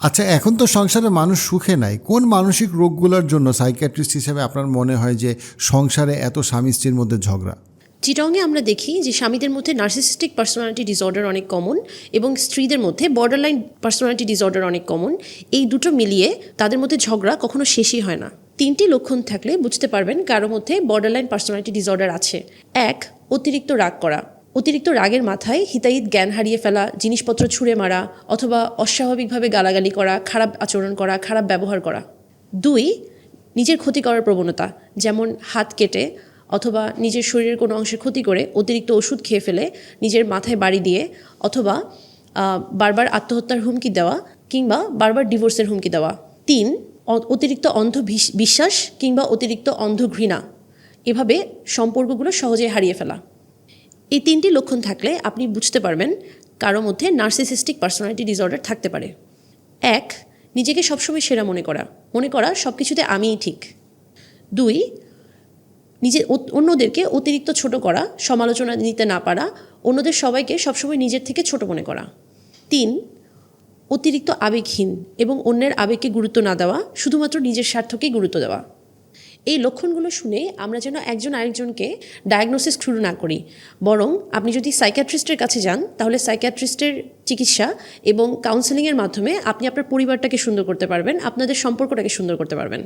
আচ্ছা এখন তো সংসারে মানুষ সুখে নাই। কোন মানসিক রোগগুলোর জন্য সাইকিয়াট্রিস্ট হিসেবে আপনার মনে হয় যে সংসারে এত স্বামী স্ত্রীর মধ্যে ঝগড়া? চিটংয়ে আমরা দেখি যে স্বামীদের মধ্যে নার্সিসিস্টিক পার্সোনালিটি ডিসঅর্ডার অনেক কমন এবং স্ত্রীদের মধ্যে বর্ডারলাইন পার্সোনালিটি ডিসঅর্ডার অনেক কমন এই দুটো মিলিয়ে তাদের মধ্যে ঝগড়া কখনো শেষই হয় না। তিনটি লক্ষণ থাকলে বুঝতে পারবেন কারও মধ্যে বর্ডারলাইন পার্সোনালিটি ডিসঅর্ডার আছে। এক, অতিরিক্ত রাগ করা। অতিরিক্ত রাগের মাথায় হিতাহিত জ্ঞান হারিয়ে ফেলা, জিনিসপত্র ছুঁড়ে মারা, অথবা অস্বাভাবিকভাবে গালাগালি করা, খারাপ আচরণ করা, খারাপ ব্যবহার করা। দুই, নিজের ক্ষতি করার প্রবণতা, যেমন হাত কেটে অথবা নিজের শরীরের কোনো অংশের ক্ষতি করে অতিরিক্ত ওষুধ খেয়ে ফেলে, নিজের মাথায় বাড়ি দিয়ে অথবা বারবার আত্মহত্যার হুমকি দেওয়া কিংবা বারবার ডিভোর্সের হুমকি দেওয়া। তিন অতিরিক্ত অন্ধ বিশ্বাস কিংবা অতিরিক্ত অন্ধ ঘৃণা এভাবে সম্পর্কগুলো সহজে হারিয়ে ফেলা। এই তিনটি লক্ষণ থাকলে আপনি বুঝতে পারবেন কারও মধ্যে নার্সিসিস্টিক পার্সোনালিটি ডিসঅর্ডার থাকতে পারে। এক, নিজেকে সবসময় সেরা মনে করা। মনে করা সব কিছুতে আমিই ঠিক। দুই, নিজে অন্যদেরকে অতিরিক্ত ছোট করা, সমালোচনা নিতে না পারা, অন্যদের সবাইকে সবসময় নিজের থেকে ছোট মনে করা। তিন, অতিরিক্ত আবেগহীন এবং অন্যের আবেগকে গুরুত্ব না দেওয়া, শুধুমাত্র নিজের স্বার্থকেই গুরুত্ব দেওয়া। এই লক্ষণগুলো শুনে আমরা যেন একজন আরেকজনকে ডায়াগনোসিস শুরু না করি। বরং আপনি যদি সাইকিয়াট্রিস্টের কাছে যান, তাহলে সাইকিয়াট্রিস্টের চিকিৎসা এবং কাউন্সেলিংয়ের মাধ্যমে আপনি আপনার পরিবারটাকে সুন্দর করতে পারবেন, আপনাদের সম্পর্কটাকে সুন্দর করতে পারবেন।